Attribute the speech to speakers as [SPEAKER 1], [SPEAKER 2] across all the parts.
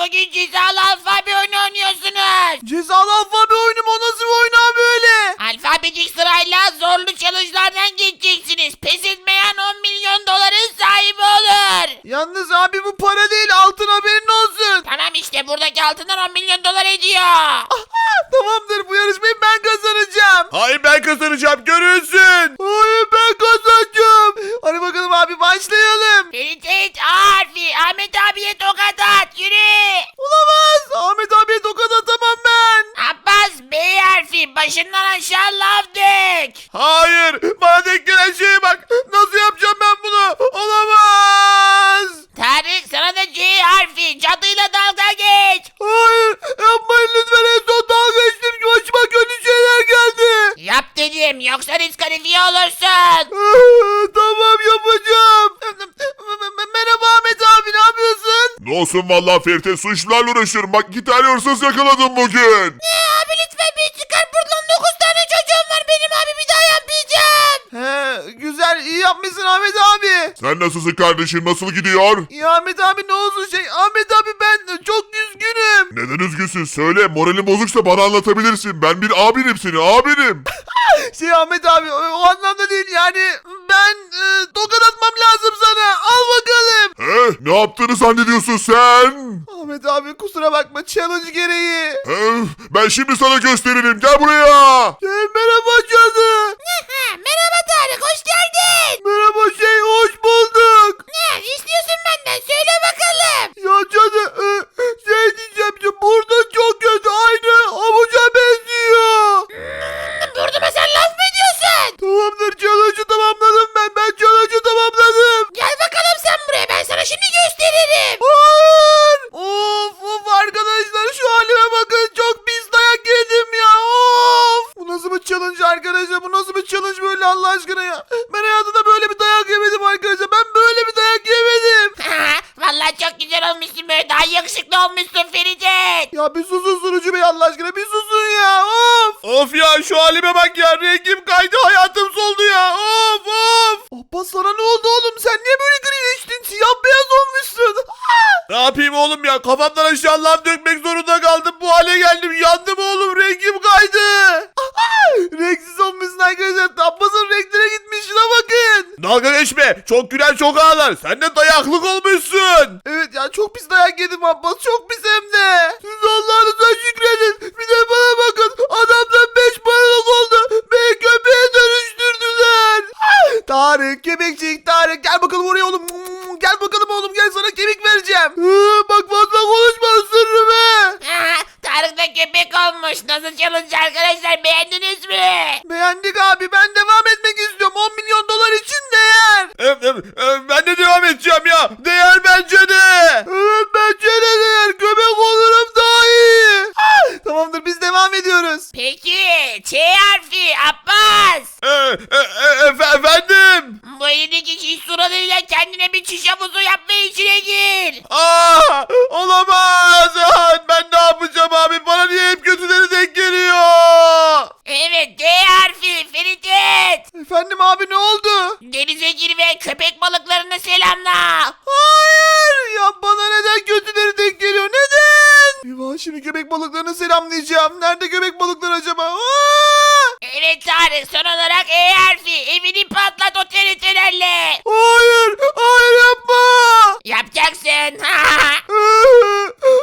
[SPEAKER 1] bugün cezalı alfabe oyunu oynuyorsunuz.
[SPEAKER 2] Cezalı alfabe oyunu mu? O nasıl bir oyun abi öyle?
[SPEAKER 1] Alfabetik sırayla zorlu challenge'lardan geçeceksiniz. Pes etmeyen 10 milyon doların sahibi olur.
[SPEAKER 2] Yalnız abi bu para değil altın haberin olsun.
[SPEAKER 1] Tamam işte buradaki altından 10 milyon dolar ediyor.
[SPEAKER 2] Tamamdır bu yarışmayı ben kazanacağım.
[SPEAKER 3] Hayır ben kazanacağım görürsün.
[SPEAKER 2] Hayır ben kazanacağım. Hadi bakalım abi başlayalım.
[SPEAKER 1] Ferit harfi Ahmet abiye tokat at yürü.
[SPEAKER 2] Olamaz. Ahmet abiye tokat atamam ben.
[SPEAKER 1] Abbas B harfi başından aşağı laf dök.
[SPEAKER 3] Hayır bana denk gelen şeye bak.
[SPEAKER 2] Nasıl yapacağım ben bunu? Olamaz.
[SPEAKER 1] Tarık sana da C harfi cadıyla dalga geç.
[SPEAKER 2] Hayır yapmayın lütfen en son dalga geçtim ki başıma kötü şeyler geldi.
[SPEAKER 1] Yap dedim yoksa diskalifiye olursun.
[SPEAKER 2] Ah, tamam yapacağım. Merhaba Ahmet abi ne yapıyorsun?
[SPEAKER 3] Ne olsun vallahi Ferit'e suçlarla uğraşıyorum. Bak iki tane hırsız yakaladım bugün.
[SPEAKER 1] Abi lütfen bir çıkar buradan 9 tane çocuğum var benim abi bir daha yapmayacağım.
[SPEAKER 2] He, güzel iyi yapmışsın Ahmet abi.
[SPEAKER 3] Sen nasılsın kardeşim nasıl gidiyor?
[SPEAKER 2] Ya Ahmet abi ne olsun şey Ahmet abi ben çok üzgünüm.
[SPEAKER 3] Neden üzgünsün söyle moralin bozuksa bana anlatabilirsin. Ben bir abinim seni abinim.
[SPEAKER 2] Şey Ahmet abi o, o anlamda değil yani ben e, tokat atmam lazım sana al bakalım.
[SPEAKER 3] He ne yaptığını zannediyorsun sen?
[SPEAKER 2] Ahmet abi kusura bakma challenge gereği.
[SPEAKER 3] He, ben şimdi sana gösteririm gel buraya.
[SPEAKER 2] Şey, merhaba cadı.
[SPEAKER 1] şimdi gösteririm.
[SPEAKER 2] Hayır. Of of arkadaşlar şu halime bakın çok pis dayak yedim ya of. Bu nasıl bir challenge arkadaşlar bu nasıl bir challenge böyle Allah aşkına ya. Ben hayatımda böyle bir dayak yemedim arkadaşlar ben böyle bir dayak yemedim.
[SPEAKER 1] Vallahi çok güzel olmuşsun böyle daha yakışıklı olmuşsun Ferit.
[SPEAKER 2] Ya bir susun sunucu bey Allah aşkına bir susun ya of.
[SPEAKER 3] Of ya şu halime bak ya rengim kaydı hayatım soldu ya of of.
[SPEAKER 2] Abbas sana ne oldu oğlum sen niye böyle grileştin siyah beyaz olmuşsun.
[SPEAKER 3] Ne yapayım oğlum ya kafamdan aşağı lav dökmek zorunda kaldım bu hale geldim yandım oğlum rengim kaydı.
[SPEAKER 2] Renksiz olmuşsun arkadaşlar Abbas'ın renkleri gitmiş şuna bakın.
[SPEAKER 3] Dalga geçme çok gülen çok ağlar sen de dayaklık olmuşsun.
[SPEAKER 2] Evet ya çok pis dayak yedim Abbas çok pis hem de. Siz Allah'ınıza şükredin. Bir de bana bakın adamdan beş paralık oldu. Beni köpeğe dönüştürdüler. Ah! Tarık köpekçik Tarık gel bakalım oraya oğlum. Gel bakalım oğlum gel sana kemik vereceğim. Hı, bak fazla konuşma ısırırım he.
[SPEAKER 1] Tarık da köpek olmuş. Nasıl challenge arkadaşlar beğendiniz mi?
[SPEAKER 2] Beğendik abi ben devam etmek istiyorum. 10 milyon dolar için değer.
[SPEAKER 3] Em, em, em, ben de devam edeceğim ya değer bence de.
[SPEAKER 2] Evet bence de değer. Köpek olurum daha iyi. Ah, Tamamdır biz devam ediyoruz.
[SPEAKER 1] Peki Ç harfi Abbas.
[SPEAKER 3] E, e, e, efe- efendim.
[SPEAKER 1] Bu elindeki şiş suratıyla kendine bir çiş havuzu yapma işine gir.
[SPEAKER 3] Aa, olamaz. Ah, ben ne yapacağım abi bana niye hep kötüleri denk geliyor.
[SPEAKER 1] Evet D harfi Ferit et.
[SPEAKER 2] Efendim abi ne oldu?
[SPEAKER 1] Denize gir ve köpek balıklarını selamla.
[SPEAKER 2] Hayır ya bana neden kötüleri denk geliyor neden? Eyvah şimdi köpek balıklarını selamlayacağım. Nerede köpek balıkları acaba? Aa!
[SPEAKER 1] Evet Tarık son olarak E harfi evini patlat o TRT'lerle.
[SPEAKER 2] Hayır hayır yapma.
[SPEAKER 1] Yapacaksın.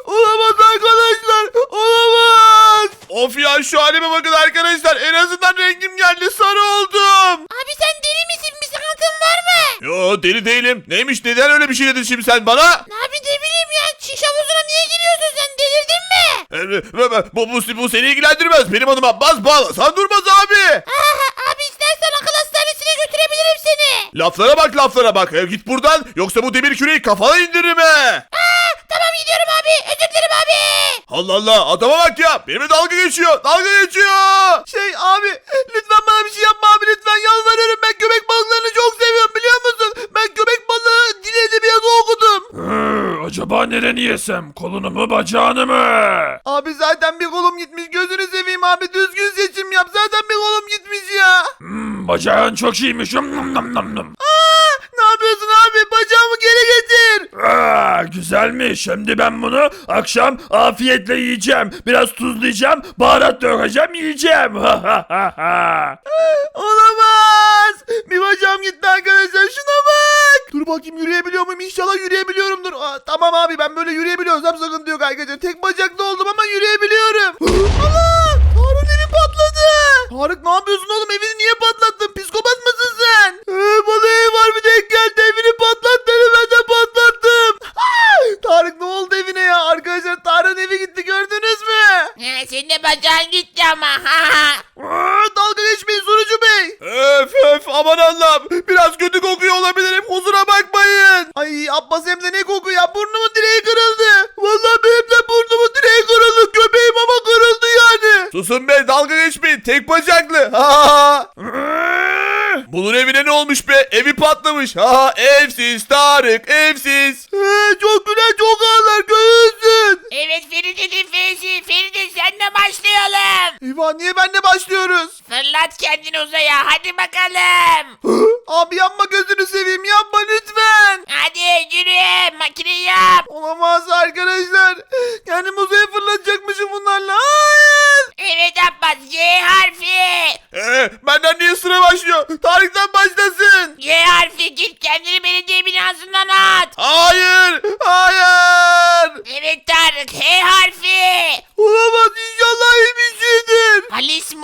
[SPEAKER 2] Olamaz arkadaşlar olamaz.
[SPEAKER 3] Of ya şu halime bakın arkadaşlar en azından rengim geldi sarı oldum.
[SPEAKER 1] Abi sen deli misin? Bir sıkıntın var mı?
[SPEAKER 3] Yo deli değilim. Neymiş neden öyle bir şey dedin şimdi sen bana?
[SPEAKER 1] Abi ne bileyim ya çiş havuzuna niye giriyorsun sen delirdin mi?
[SPEAKER 3] Ee, Bu, bu, bu seni ilgilendirmez. Benim adıma baz bağlasan durmaz abi.
[SPEAKER 1] Aha, abi istersen akıl hastanesine götürebilirim seni.
[SPEAKER 3] Laflara bak laflara bak. Ee, Git buradan yoksa bu demir küreği kafana indiririm he.
[SPEAKER 1] Aa, tamam gidiyorum abi özür dilerim abi.
[SPEAKER 3] Allah Allah adama bak ya. Benimle dalga geçiyor. Dalga geçiyor.
[SPEAKER 2] Şey abi lütfen bana bir şey yapma abi lütfen yalvarırım ben köpek balıklarını
[SPEAKER 4] Acaba nereni yesem? Kolunu mu bacağını mı?
[SPEAKER 2] Abi zaten bir kolum gitmiş gözünü seveyim abi düzgün seçim yap zaten bir kolum gitmiş ya.
[SPEAKER 4] Hmm, bacağın çok iyiymiş. Yum, num, num, num, num.
[SPEAKER 2] Ne yapıyorsun abi bacağımı geri getir.
[SPEAKER 4] Aa, güzelmiş. Şimdi ben bunu akşam afiyetle yiyeceğim. Biraz tuzlayacağım, baharat dökeceğim, yiyeceğim. Ha ha ha ha.
[SPEAKER 2] Olamaz. Bir bacağım gitti arkadaşlar şuna bak. Dur bakayım yürüyebiliyor muyum İnşallah yürüyebiliyorumdur. Aa, tamam abi ben böyle yürüyebiliyorsam sıkıntı yok arkadaşlar. Tek bacaklı oldum ama yürüyebiliyorum. Allah! Tarık'ın evi patladı. Tarık ne yapıyorsun oğlum evini niye patlattın? Psikopat mısın sen? Ee, bana ev var bir denk geldi evini patlat dedi ben de patlattım. Tarık ne oldu evine ya? Arkadaşlar Tarık'ın evi gitti gördünüz mü?
[SPEAKER 1] He, senin de bacağın gitti ama. Ha ha.
[SPEAKER 2] Aa, dalga geçmeyin sunucu bey.
[SPEAKER 3] Öf öf aman Allah'ım. Biraz kötü kokuyor olabilirim. Kusura bakmayın.
[SPEAKER 2] Ay Abbas hem de ne koku ya burnumun direği kırıldı. Vallahi benim de burnumun direği kırıldı. Göbeğim ama kırıldı yani.
[SPEAKER 3] Susun be dalga geçmeyin. Tek bacaklı. Ha. Bunun evine ne olmuş be? Evi patlamış. Ha ha evsiz Tarık evsiz.
[SPEAKER 2] Ee, çok gülen çok ağlar görürsün.
[SPEAKER 1] Evet Feride'nin fesi. Feride senle başlayalım.
[SPEAKER 2] Eyvah niye benle başlıyoruz?
[SPEAKER 1] Fırlat kendini uzaya. Hadi bakalım.
[SPEAKER 2] Abi yapma gözünü seveyim yapma lütfen.
[SPEAKER 1] Hadi yürü. Makineyi yap.
[SPEAKER 2] Olamaz arkadaşlar. Kendimi uzaya fırlatacakmışım bunlarla. Hayır.
[SPEAKER 1] Evet Abbas. Y harfi.
[SPEAKER 3] Ee, benden niye sıra başlıyor? Tarık'tan başlasın.
[SPEAKER 1] Y harfi. Git kendini belediye binasından at.
[SPEAKER 3] Hayır. Hayır.
[SPEAKER 1] Evet Tarık. H harfi.
[SPEAKER 2] Olamaz inşallah iyi bir şeydir.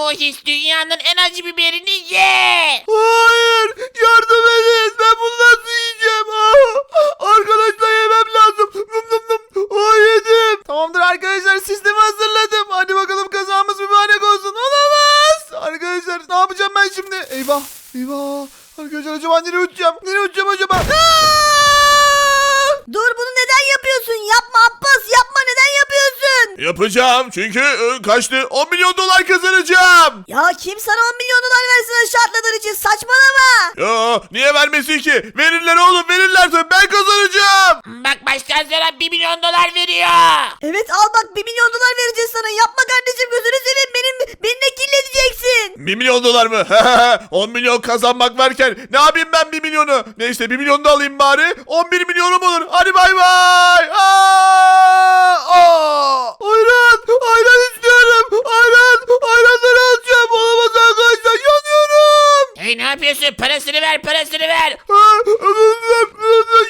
[SPEAKER 1] Mohis dünyanın en acı biberini ye.
[SPEAKER 2] Hayır yardım edin. Ben bunu nasıl yiyeceğim? Ah, arkadaşlar yemem lazım. Num num num. Oh, yedim. Tamamdır arkadaşlar sistemi hazırladım. Hadi bakalım kazamız mübarek olsun. Olamaz. Arkadaşlar ne yapacağım ben şimdi? Eyvah eyvah. Arkadaşlar acaba nereye uçacağım? Nereye uçacağım acaba? Aa!
[SPEAKER 5] Dur bunu neden yapıyorsun? Yapma Abbas yapma?
[SPEAKER 3] Yapacağım çünkü e, kaçtı 10 milyon dolar kazanacağım.
[SPEAKER 5] Ya kim sana 10 milyon dolar versin aşağı atladığın için saçmalama.
[SPEAKER 3] Ya niye vermesin ki? Verirler oğlum verirler tabii ben kazanacağım.
[SPEAKER 1] Bak baştan sonra 1 milyon dolar veriyor.
[SPEAKER 5] Evet al bak 1 milyon dolar vereceğiz sana. Yapma kardeşim gözünü seveyim benim benimle kirleteceksin.
[SPEAKER 3] 1 milyon dolar mı? 10 milyon kazanmak varken ne yapayım ben 1 milyonu? Neyse 1 milyon da alayım bari. 11 milyonum olur. Hadi bay bay. Aa!
[SPEAKER 2] ayran ayran istiyorum ayran ayranları alacağım olamaz arkadaşlar yanıyorum
[SPEAKER 1] Hey ne yapıyorsun? Parasını ver parasını ver.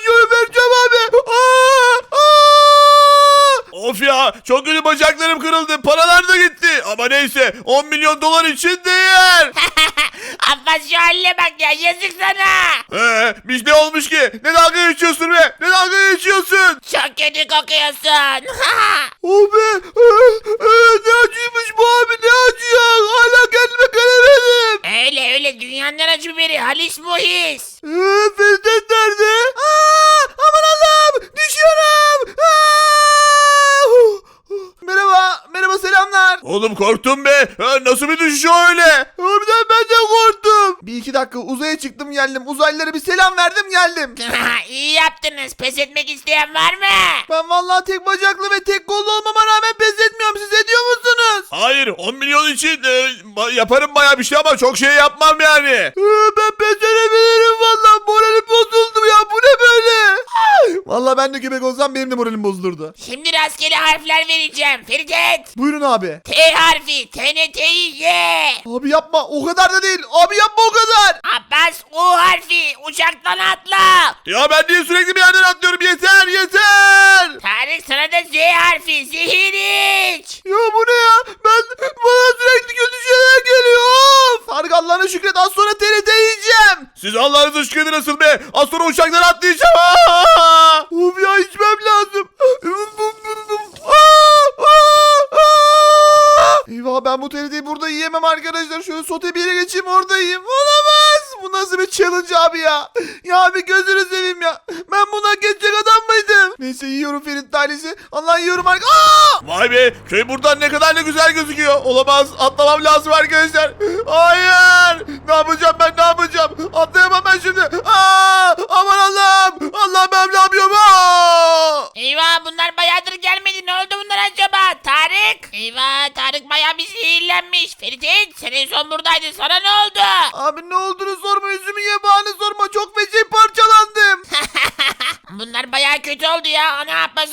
[SPEAKER 2] Şöyle vereceğim abi. Aa, aa.
[SPEAKER 3] Of ya çok kötü bacaklarım kırıldı. Paralar da gitti. Ama neyse 10 milyon dolar için değer.
[SPEAKER 1] Abbas şu haline bak ya yazık sana.
[SPEAKER 3] Ee, biz ne olmuş ki? Ne dalga geçiyorsun be? Ne dalga geçiyorsun?
[SPEAKER 1] Çok kötü kokuyorsun.
[SPEAKER 2] Oh be. Ee, ee, ne acıymış bu abi ne acı ya. Hala kendime gelemedim.
[SPEAKER 1] öyle öyle dünyanın acı biberi Halis Muhis.
[SPEAKER 2] Ee, Ferdet nerede? Aa, aman Allah'ım düşüyorum. Aa! Huh, huh. Merhaba, merhaba selamlar.
[SPEAKER 3] Oğlum korktum be. Ha, nasıl bir düşüş öyle?
[SPEAKER 2] Harbiden ben de korktum. Bir iki dakika uzaya çıktım geldim. Uzaylılara bir selam verdim geldim.
[SPEAKER 1] İyi yaptınız. Pes etmek isteyen var mı?
[SPEAKER 2] Ben vallahi tek bacaklı ve tek kollu olmama rağmen pes etmiyorum. Siz ediyor musunuz?
[SPEAKER 3] Hayır 10 milyon için e, ba- yaparım baya bir şey ama çok şey yapmam yani.
[SPEAKER 2] Ee, ben pes edebilirim vallahi. Moralim bozuldu ya. Bu ne böyle? Vallahi ben de köpek olsam benim de moralim bozulurdu.
[SPEAKER 1] Şimdi rastgele harfler vereceğim. Feridet.
[SPEAKER 2] Buyurun abi.
[SPEAKER 1] T harfi. TNT'yi ye.
[SPEAKER 2] Abi yapma. O kadar da değil. Abi yapma o kadar.
[SPEAKER 1] Abbas U harfi. Uçaktan atla.
[SPEAKER 3] Ya ben niye sürekli bir yerden atlıyorum yeter yeter.
[SPEAKER 1] Tarık sana da Z harfi. Zehir iç.
[SPEAKER 2] Ya bu ne ya? Ben bana sürekli kötü şeyler geliyor. Of. Tarık Allah'ına şükret. Az sonra TRT yiyeceğim.
[SPEAKER 3] Siz Allah'ınızı şükredin nasıl be? Az sonra uçaktan atlayacağım. Aa!
[SPEAKER 2] Of ya içmem lazım. Aa, aa, aa. Eyvah ben bu TRT'yi burada yiyemem arkadaşlar. Şöyle sote bir yere geçeyim orada yiyeyim. Olamaz. Bu nasıl bir challenge abi ya? Ya abi gözünü seveyim ya. Ben buna geçecek adam mıydım? Neyse yiyorum Ferit tanesi. Allah yiyorum artık. Aa!
[SPEAKER 3] Vay be köy buradan ne kadar ne güzel gözüküyor. Olamaz atlamam lazım arkadaşlar. Hayır. Ne yapacağım ben ne yapacağım? Atlayamam ben şimdi. Aa, aman Allah'ım. Allah'ım ben ne yapıyorum? Aa!
[SPEAKER 1] Eyvah bunlar bayağıdır gelmedi. Ne oldu bunlar acaba? Tarık. Eyvah Tarık bayağı bir zehirlenmiş. Ferit sen en son buradaydın. Sana ne oldu?
[SPEAKER 2] Abi ne olduğunu sorma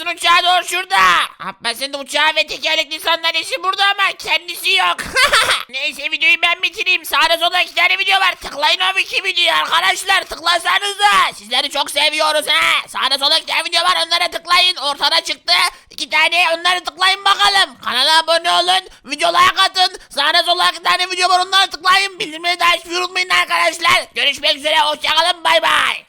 [SPEAKER 1] Abbas'ın uçağı doğru şurada. Abbas'ın da uçağı ve tekerlekli sandalyesi burada ama kendisi yok. Neyse videoyu ben bitireyim. Sağda solda iki tane video var. Tıklayın o iki videoyu arkadaşlar. Tıklasanıza. Sizleri çok seviyoruz ha. Sağda solda iki tane video var. Onlara tıklayın. Ortada çıktı. İki tane onları tıklayın bakalım. Kanala abone olun. Video like atın. Sağda solda iki tane video var. Onlara tıklayın. Bildirimleri de açmayı unutmayın arkadaşlar. Görüşmek üzere. Hoşçakalın. Bay bay.